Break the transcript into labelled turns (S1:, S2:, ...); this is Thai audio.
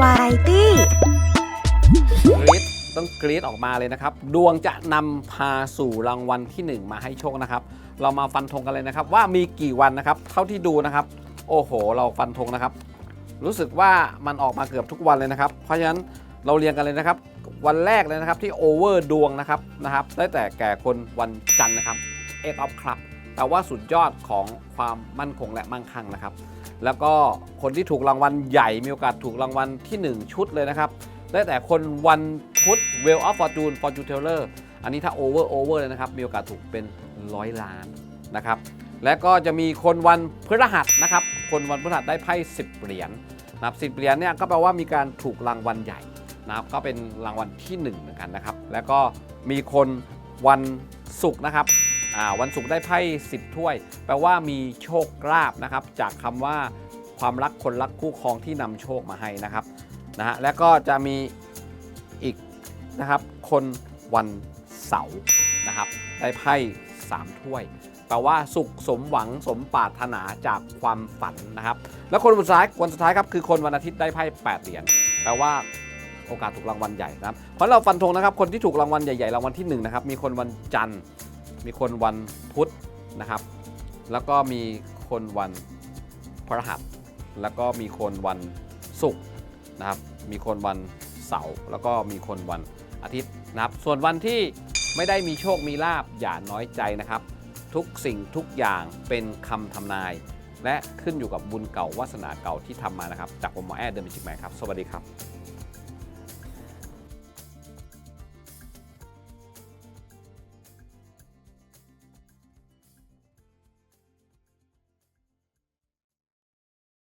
S1: วาไรตี้
S2: กรี๊ดต้องกรี๊ดออกมาเลยนะครับ ดวงจะนำพาสู่รางวัลที่ 1 มาให้โชคนะครับ เรามาฟันธงกันเลยนะครับ ว่ามีกี่วันนะครับ เท่าที่ดูนะครับ โอ้โห เราฟันธงนะครับ รู้สึกว่ามันออกมาเกือบทุกวันเลยนะครับ เพราะฉะนั้นเราเรียงกันเลยนะครับ วันแรกเลยนะครับที่โอเวอร์ดวงนะครับนะครับได้แต่แก่คนวันจันทร์นะครับเอกออฟครับ แต่ว่าสุดยอดของความมั่นคงและมั่งคั่งนะครับ แล้วก็คนที่ถูกรางวัลใหญ่มีโอกาสถูกรางวัลที่ 1 ชุดเลยนะครับได้แต่คนวันพุธ Well of Fortune Fortune Teller อันนี้ถ้า Over Over เลยนะครับ มีโอกาสถูกเป็นร้อยล้านนะครับ และก็จะมีคนวันพฤหัสนะครับ คนวันพฤหัสได้ไพ่10 เหรียญนะครับ10เหรียญเนี่ยก็แปลว่ามีการถูกรางวัลใหญ่นะครับก็เป็นรางวัลที่1เหมือนกันนะครับ แล้วก็มีคนวันศุกร์นะครับ วันศุกร์ได้ไพ่10 ถ้วย แปลว่ามีโชคลาภนะครับ จากคำว่าความรักคนรักคู่ครองที่นำโชคมาให้นะครับนะฮะแล้วก็จะมีอีกนะครับ คนวันเสาร์นะครับ ได้ไพ่สามถ้วย แปลว่าสุขสมหวังสมปรารถนาจากความฝันนะครับ แล้วคนสุดท้ายวันสุดท้ายครับคือคนวันอาทิตย์ได้ไพ่8เหรียญแปลว่าโอกาสถูกรางวัลใหญ่นะครับเพราะเราฟันธงนะครับ คนที่ถูกรางวัลใหญ่ๆรางวัลที่หนึ่งนะครับมีคนวันจันทร์ มีคนวันพุธนะครับ แล้วก็มีคนวันพฤหัส แล้วก็มีคนวันศุกร์นะครับ มีคนวันเสาร์แล้วก็มีคนวันอาทิตย์นะครับ ส่วนวันที่ไม่ได้มีโชคมีลาบอย่าน้อยใจนะครับ ทุกสิ่งทุกอย่างเป็นคำทำนาย และขึ้นอยู่กับบุญเก่าวาสนาเก่าที่ทำมานะครับ จากผมหมอแอดเดอะมิจิกแมนครับ สวัสดีครับ